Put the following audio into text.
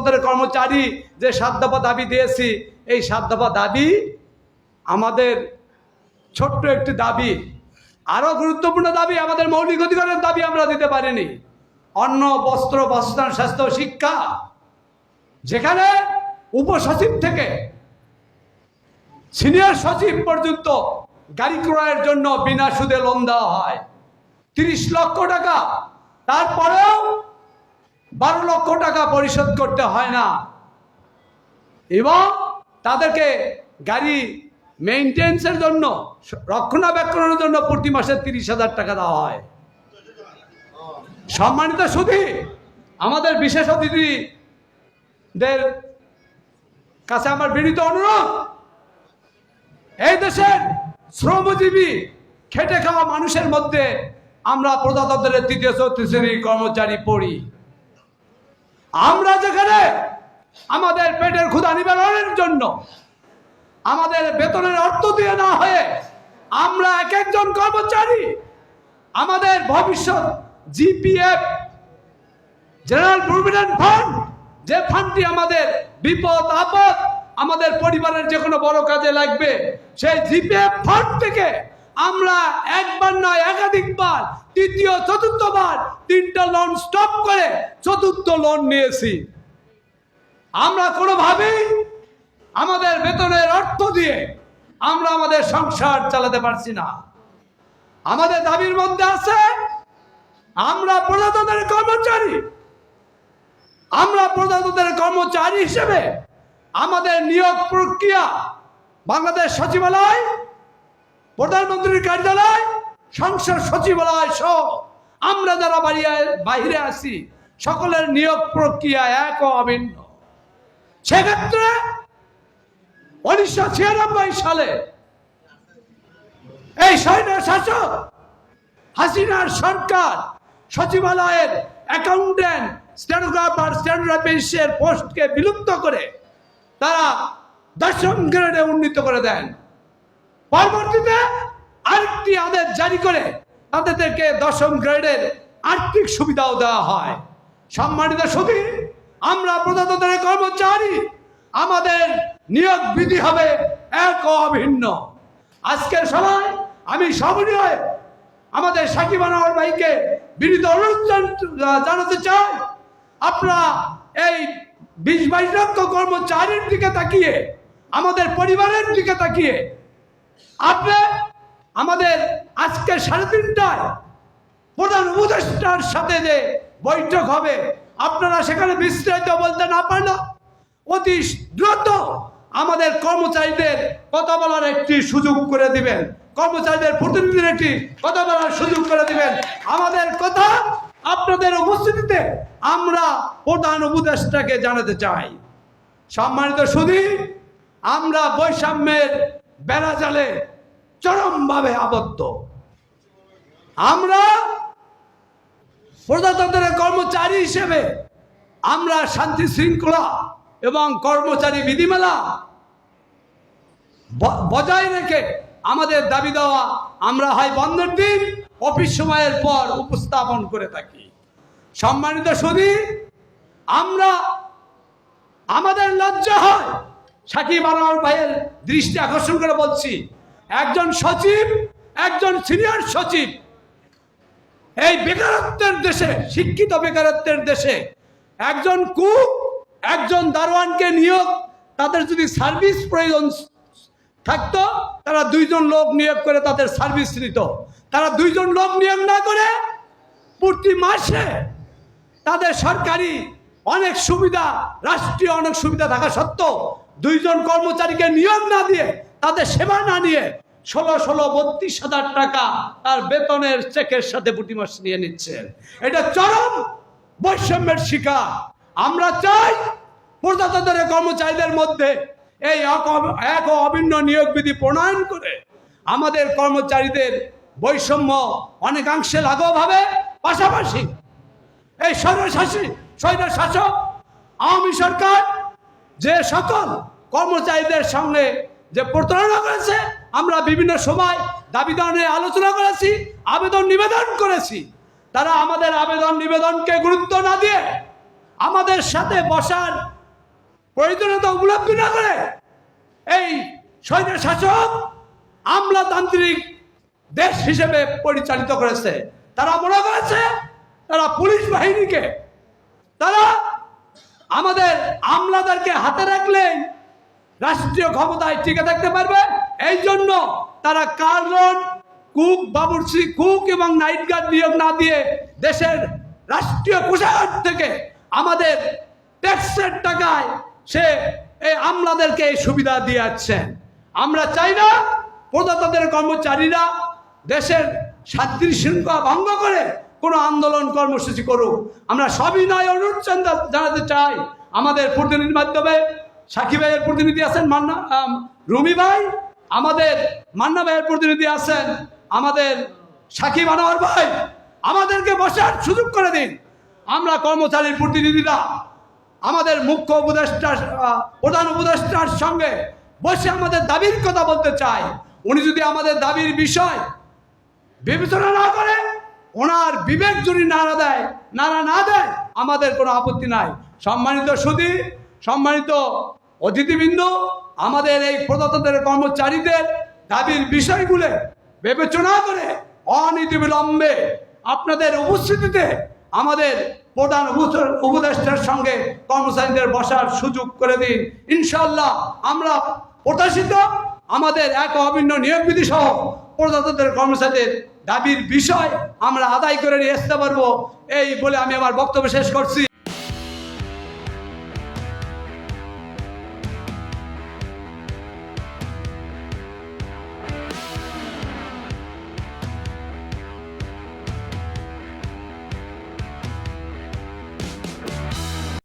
প্রজাতন্ত্রের কর্মচারী যে সাত দফা দাবি দিয়েছি, এই সাত দফা দাবি আমাদের ছোট্ট একটি দাবি, আরও গুরুত্বপূর্ণ দাবি, আমাদের মৌলিক অধিকারের দাবি আমরা দিতে পারিনি। অন্ন, বস্ত্র, বাসস্থান, স্বাস্থ্য, শিক্ষা, যেখানে উপসচিব থেকে সিনিয়র সচিব পর্যন্ত গাড়ি ক্রয়ের জন্য বিনা সুদে লোন দেওয়া হয়। তিরিশ লক্ষ টাকা, তারপরেও বারো লক্ষ টাকা পরিশোধ করতে হয় না। এবং তাদেরকে গাড়ি মেনটেন্সের জন্য, রক্ষণাবেক্ষণের জন্য প্রতি মাসে তিরিশ হাজার টাকা দেওয়া হয়। সম্মানিত সুধী, আমাদের বিশেষ অতিথিদের কাছে আমার বিনীত অনুরোধ, এই দেশের শ্রমজীবী, খেটে খাওয়া মানুষের মধ্যে আমরা প্রজাতন্ত্রের তৃতীয়, চতুর্থ শ্রেণির কর্মচারী পড়ি। আমরা যেখানে আমাদের পেটের ক্ষুধা নিবারণের জন্য আমাদের বেতনের অর্থ দিয়ে না হয়ে আমরা এক একজন কর্মচারী, আমাদের ভবিষ্যৎ জিপিএফ, জেনারেল প্রভিডেন্ট ফান্ড, যে ফান্ডটি আমাদের বিপদ, আপদ আমাদের পরিবারের যে কোনো বড় কাজে লাগবে, সেই জিপিএফ ফান্ড থেকে আমরা একবার নয় একাধিকবার তৃতীয় চতুর্থবার তিনটা লোন স্টপ করে চতুর্থ লোন নিয়েছি। আমরা কোনোভাবেই আমাদের বেতনের অর্থ দিয়ে আমরা আমাদের সংসার চালাতে পারছি না। আমাদের দাবির মধ্যে আছে, আমরা প্রজাতন্ত্রের কর্মচারী। আমরা প্রজাতন্ত্রের কর্মচারী হিসেবে আমাদের নিয়োগ প্রক্রিয়া বাংলাদেশ সচিবালয় প্রধানমন্ত্রীর কার্যালয়, সংসদ সচিবালয় সহ আমরা যারা বাড়িয়ে বাইরে আসি সকলের নিয়োগ প্রক্রিয়া এক অভিন্ন। সেক্ষেত্রে উনিশশো ছিয়ানব্বই সালে এই সৈন্য শাসক হাসিনার সরকার সচিবালয়ের অ্যাকাউন্টেন্ট স্টেনোগ্রাফার স্টেনোগ্রাফিসের পোস্টকে বিলুপ্ত করে তারা দশম গ্রেডে উন্নীত করে দেন। পরবর্তীতে আরেকটি আদেশ জারি করে তাদেরকে দশম গ্রেডের আর্থিক সুবিধাও দেওয়া হয়। সম্মানিত সুধী আমরা প্রজাতন্ত্রের কর্মচারী, আমাদের নিয়োগ বিধি হবে এক অভিন্ন। আজকের সময় আমি সবনীয় আমাদের সাকিব আনোয়ার ভাইকে বিনীত অনুরোধ জানাতে চাই, আপনারা এই বিশ বাইশ লক্ষ কর্মচারীর দিকে তাকিয়ে, আমাদের পরিবারের দিকে তাকিয়ে আপনি আমাদের আজকে সাড়ে তিনটায় প্রধান উপদেষ্টার সাথে যে বৈঠক হবে, আপনারা সেখানে বিস্তারিত বলতে না পারলে অতি দ্রুত আমাদের কর্মচারীদের কথা বলার একটি সুযোগ করে দিবেন। কর্মচারীদের প্রতিনিধির একটি কথা বলার সুযোগ করে দিবেন। আমাদের কথা আপনাদের উপস্থিতিতে আমরা প্রধান উপদেষ্টাকে জানাতে চাই। সম্মানিত সুধী, আমরা বৈষম্যের বেড়াজালে চরমভাবে আবদ্ধ। আমরা প্রজাতন্ত্রের কর্মচারী হিসেবে আমরা শান্তি শৃঙ্খলা এবং কর্মচারী বিধিমালা বজায় রেখে আমাদের দাবি দেওয়া আমরা হয় বন্ধের দিন, অফিস সময়ের পর উপস্থাপন করে থাকি। সম্মানিত সুধী আমরা, আমাদের লজ্জা হয় সাকিব আনোয়ার ভাইয়ের দৃষ্টি আকর্ষণ করে বলছি, একজন সচিব, একজন সিনিয়র সচিব, এই বেকারত্বের দেশে, শিক্ষিত বেকারত্বের দেশে, একজন কুক, একজন দারোয়ানকে নিয়োগ, তাদের যদি সার্ভিস প্রয়োজন থাকতো, তারা দুইজন লোক নিয়োগ করে তাদের সার্ভিস নিত। তারা দুইজন লোক নিয়োগ না করে প্রতি মাসে তাদের সরকারি অনেক সুবিধা, রাষ্ট্রীয় অনেক সুবিধা থাকা সত্ত্বেও দুইজন কর্মচারীকে নিয়োগ না দিয়ে, তাদের সেবা না নিয়ে ষোলো ষোলো বত্রিশ হাজার টাকা তার বেতনের চেকের সাথে প্রতি মাস নিয়ে নিচ্ছেন এটা চরম বৈষম্যের শিকার। আমরা চাই প্রজাতন্ত্রের কর্মচারীদের মধ্যে এই এক- অভিন্ন নিয়োগ বিধি প্রণয়ন করে আমাদের কর্মচারীদের বৈষম্য অনেকাংশে লাঘব হবে। পাশাপাশি এই স্বৈরশাসী স্বৈর শাসক আওয়ামী সরকার যে সকল কর্মচারীদের সঙ্গে যে প্রতারণা করেছে, আমরা বিভিন্ন সময় দাবি দানে আলোচনা করেছি, আবেদন নিবেদন করেছি। তারা আমাদের আবেদন নিবেদনকে গুরুত্ব না দিয়ে আমাদের সাথে বসার প্রয়োজনীয়তা উপলব্ধি না করে এই সৈন্য শাসক আমলাতান্ত্রিক দেশ হিসেবে পরিচালিত করেছে। তারা মনে করেছে তারা পুলিশ বাহিনীকে, তারা আমাদের আমলাদেরকে হাতে রাখলেই রাষ্ট্রীয় ক্ষমতায় টিকে থাকতে পারবে। এই জন্য তারা কার্লন কুক, বাবুর্চি, কুক এবং নাইট গার্ড নিয়োগ না দিয়ে দেশের রাষ্ট্রীয় কোষাগার থেকে আমাদের ট্যাক্সের টাকায় সে এই আমলাদেরকে এই সুবিধা দিয়ে যাচ্ছেন আমরা চাই না প্রদাতাদের কর্মচারীরা দেশের শান্তি শৃঙ্খলা ভঙ্গ করে কোনো আন্দোলন কর্মসূচি করুক। আমরা সবিনয় জানা- জানাতে চাই আমাদের প্রতিনিধির মাধ্যমে। সাকিব ভাইয়ের প্রতিনিধি আছেন মান্না? রুমি ভাই, আমাদের মান্না ভাইয়ের প্রতিনিধি আছেন, আমাদের সাকিব আনোয়ার ভাই, আমাদেরকে বসার সুযোগ করে দিন। আমরা কর্মচারীর প্রতিনিধিরা, আমাদের মুখ্য উপদেষ্টার প্রধান উপদেষ্টার সঙ্গে বসে আমাদের দাবির কথা বলতে চাই। উনি যদি আমাদের দাবির বিষয় বিবেচনা না করে, ওনার বিবেক যদি নাড়া দেয়, নাড়া না দেয়, আমাদের কোনো আপত্তি নাই। সম্মানিত সুদী সম্মানিত অতিথিবৃন্দ, আমাদের এই প্রদত্তদের কর্মচারীদের দাবির বিষয়গুলো বিবেচনা করে অনীতিবিলম্বে আপনাদের উপস্থিতিতে আমাদের প্রধান উপ- উপদেষ্টার সঙ্গে কর্মচারীদের বসার সুযোগ করে দিন। ইনশাল্লাহ আমরা প্রত্যাশিত আমাদের এক অভিন্ন নিয়োগ বিধি সহ প্রজাতন্ত্রের কর্মচারীদের দাবির বিষয় আমরা আদায় করে নিয়ে আসতে পারব। এই বলে আমি আমার বক্তব্য শেষ করছি।